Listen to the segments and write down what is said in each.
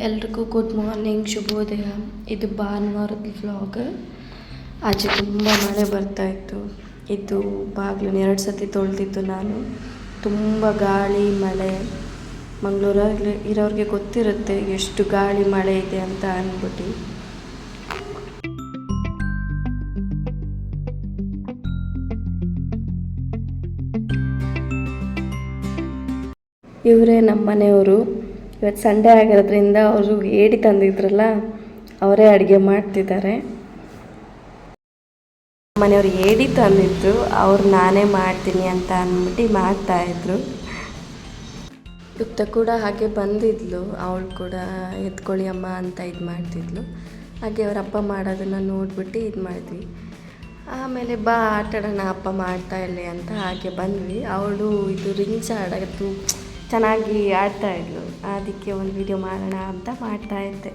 ಎಲ್ರಿಗೂ good morning ಶುಭೋದಯ. ಇದು ಭಾನುವಾರದ ವ್ಲಾಗ್ ಆಚೆ ತುಂಬ ಮಳೆ ಬರ್ತಾ ಇತ್ತು. ಇದು ಬಾಗಿಲು ಎರಡು ಸತಿ ತೊಳೆದಿದ್ದು ನಾನು. ತುಂಬ ಗಾಳಿ, ಮಳೆ. ಮಂಗಳೂರಲ್ಲಿ ಇರೋರಿಗೆ ಗೊತ್ತಿರುತ್ತೆ ಎಷ್ಟು ಗಾಳಿ, ಮಳೆ ಇದೆ ಅಂತ ಅಂದ್ಬಿಟ್ಟು ಇವರೇ ನಮ್ಮ ಮನೆಯವರು ಇವತ್ತು ಸಂಡೇ ಆಗಿರೋದ್ರಿಂದ ಅವರು ಏಡಿ ತಂದಿದ್ರಲ್ಲ ಅವರೇ ಅಡುಗೆ ಮಾಡ್ತಿದ್ದಾರೆ. ಮನೆಯವ್ರು ಏಡಿ ತಂದಿದ್ರು ಅವ್ರು ನಾನೇ ಮಾಡ್ತೀನಿ ಅಂತ ಅಂದ್ಬಿಟ್ಟು ಮಾಡ್ತಾಯಿದ್ರು ಯುಕ್ತ ಕೂಡ ಹಾಗೆ ಬಂದಿದ್ಲು ಅವಳು ಕೂಡ ಎತ್ಕೊಳ್ಳಿ ಅಮ್ಮ ಅಂತ ಇದು ಮಾಡ್ತಿದ್ಲು. ಹಾಗೆ ಅವ್ರ ಅಪ್ಪ ಮಾಡೋದನ್ನು ನೋಡಿಬಿಟ್ಟು ಇದು ಮಾಡಿದ್ವಿ. ಆಮೇಲೆ ಬಾ ಆಟಾಡೋಣ ಅಪ್ಪ ಮಾಡ್ತಾ ಇರಲಿ ಅಂತ ಹಾಗೆ ಬಂದ್ವಿ. ಅವಳು ಇದು ರಿಂಗ್ಸ್ ಆಡೋದು ಚೆನ್ನಾಗಿ ಆಡ್ತಾ ಇದ್ಲು. ಅದಕ್ಕೆ ಒಂದು ವಿಡಿಯೋ ಮಾಡೋಣ ಅಂತ ಮಾಡ್ತಾ ಇದ್ದೆ.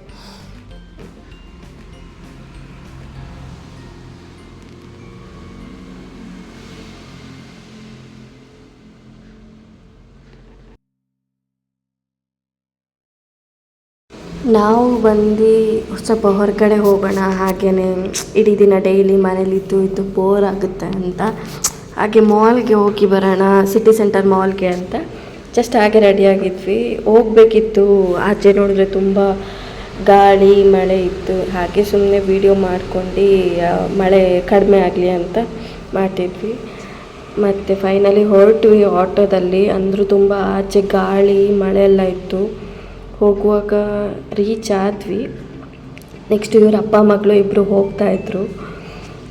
ನಾವು ಬಂದು ಸ್ವಲ್ಪ ಹೊರಗಡೆ ಹೋಗೋಣ ಹಾಗೆಯೇ ಇಡೀ ದಿನ ಡೈಲಿ ಮನೇಲಿದ್ದು ಇದ್ದು ಬೋರ್ ಆಗುತ್ತೆ ಅಂತ. ಹಾಗೆ ಮಾಲ್ಗೆ ಹೋಗಿ ಬರೋಣ ಸಿಟಿ ಸೆಂಟರ್ ಮಾಲ್ಗೆ ಅಂತ. ಜಸ್ಟ್ ಹಾಗೆ ರೆಡಿಯಾಗಿದ್ವಿ ಹೋಗ್ಬೇಕಿತ್ತು. ಆಚೆ ನೋಡಿದ್ರೆ ತುಂಬ ಗಾಳಿ, ಮಳೆ ಇತ್ತು. ಹಾಗೆ ಸುಮ್ಮನೆ ವೀಡಿಯೋ ಮಾಡ್ಕೊಂಡು ಮಳೆ ಕಡಿಮೆ ಆಗಲಿ ಅಂತ ಮಾಡ್ತಿದ್ವಿ. ಮತ್ತು ಫೈನಲಿ ಹೊರಟ್ವಿ ಆಟೋದಲ್ಲಿ. ಅಂದರೂ ತುಂಬ ಆಚೆ ಗಾಳಿ, ಮಳೆ ಎಲ್ಲ ಇತ್ತು. ಹೋಗುವಾಗ ರೀಚ್ ಆದ್ವಿ. ನೆಕ್ಸ್ಟ್ ಇವ್ರ ಅಪ್ಪ, ಮಗಳು ಇಬ್ಬರು ಹೋಗ್ತಾ ಇದ್ರು.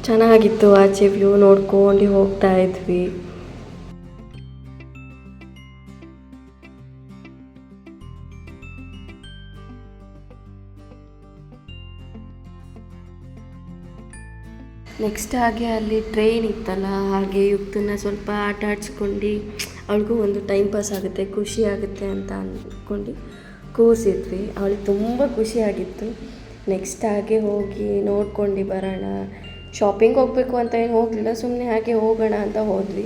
ಚೆನ್ನಾಗಿತ್ತು ಆಚೆ ವ್ಯೂ ನೋಡ್ಕೊಂಡು ಹೋಗ್ತಾ ನೆಕ್ಸ್ಟ್ ಹಾಗೆ ಅಲ್ಲಿ ಟ್ರೈನ್ ಇತ್ತಲ್ಲ, ಹಾಗೆ ಯುಕ್ತನ ಸ್ವಲ್ಪ ಆಟ ಆಡಿಸ್ಕೊಂಡು ಅವಳಿಗೂ ಒಂದು ಟೈಮ್ ಪಾಸ್ ಆಗುತ್ತೆ, ಖುಷಿ ಆಗುತ್ತೆ ಅಂತ ಅಂದ್ಕೊಂಡು ಕೂರಿಸಿದ್ವಿ ಅವಳಿಗೆ ತುಂಬ ಖುಷಿಯಾಗಿತ್ತು ನೆಕ್ಸ್ಟ್ ಹಾಗೆ ಹೋಗಿ ನೋಡ್ಕೊಂಡು ಬರೋಣ ಶಾಪಿಂಗ್ ಹೋಗಬೇಕು ಅಂತ ಏನು ಹೋಗಲಿಲ್ಲ ಸುಮ್ಮನೆ ಹಾಗೆ ಹೋಗೋಣ ಅಂತ ಹೋದ್ವಿ.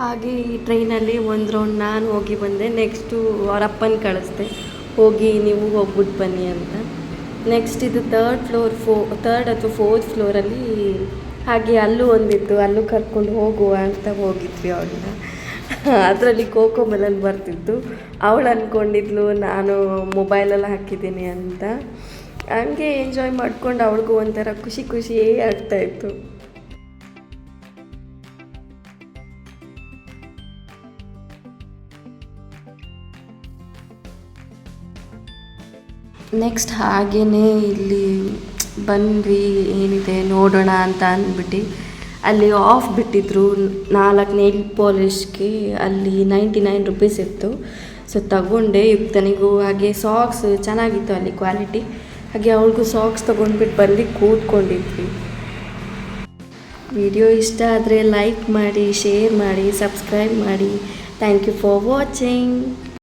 ಹಾಗೆ ಈ ಟ್ರೈನಲ್ಲಿ ಒಂದು ರೌಂಡ್ ನಾನು ಹೋಗಿ ಬಂದೆ ನೆಕ್ಸ್ಟು ಅವರಪ್ಪನ ಕಳಿಸ್ದೆ, ಹೋಗಿ ನೀವು ಹೋಗ್ಬಿಟ್ಟು ಬನ್ನಿ ಅಂತ. ನೆಕ್ಸ್ಟ್ ಇದು ತರ್ಡ್ ಫ್ಲೋರ್ ಫೋ ತರ್ಡ್ ಅಥವಾ ಫೋರ್ತ್ ಫ್ಲೋರಲ್ಲಿ ಹಾಗೆ ಅಲ್ಲೂ ಒಂದಿತ್ತು, ಅಲ್ಲೂ ಕರ್ಕೊಂಡು ಹೋಗುವ ಅಂತ ಹೋಗಿದ್ವಿ ಅವಳನ್ನ ಅದರಲ್ಲಿ ಕೋಕೋ ಮೆಲನ್ ಬರ್ತಿತ್ತು. ಅವಳು ಅಂದ್ಕೊಂಡಿದ್ಲು ನಾನು ಮೊಬೈಲಲ್ಲಿ ಹಾಕಿದ್ದೀನಿ ಅಂತ. ಹಂಗೆ ಎಂಜಾಯ್ ಮಾಡ್ಕೊಂಡು ಅವಳಿಗೂ ಒಂಥರ ಖುಷಿ ಖುಷಿಯೇ ಆಗ್ತಾಯಿತ್ತು ನೆಕ್ಸ್ಟ್ ಹಾಗೆಯೇ ಇಲ್ಲಿ ಬಂದ್ವಿ, ಏನಿದೆ ನೋಡೋಣ ಅಂತ ಅಂದ್ಬಿಟ್ಟು. ಅಲ್ಲಿ ಆಫ್ ಬಿಟ್ಟಿದ್ರು ನಾಲ್ಕು ನೈಲ್ ಪಾಲಿಶ್ಗೆ ಅಲ್ಲಿ ನೈಂಟಿ ನೈನ್ ರುಪೀಸ್ ಇತ್ತು. ಸೊ ತಗೊಂಡೆ ಯುಕ್ತನಿಗೂ, ಹಾಗೆ ಸಾಕ್ಸ್ ಚೆನ್ನಾಗಿತ್ತು ಅಲ್ಲಿ ಕ್ವಾಲಿಟಿ ಹಾಗೆ ಅವಳಿಗೂ ಸಾಕ್ಸ್ ತೊಗೊಂಡ್ಬಿಟ್ಟು ಬಂದು ಕೂತ್ಕೊಂಡಿದ್ವಿ. ವಿಡಿಯೋ ಇಷ್ಟ ಆದರೆ ಲೈಕ್ ಮಾಡಿ ಶೇರ್ ಮಾಡಿ ಸಬ್ಸ್ಕ್ರೈಬ್ ಮಾಡಿ. Thank you for watching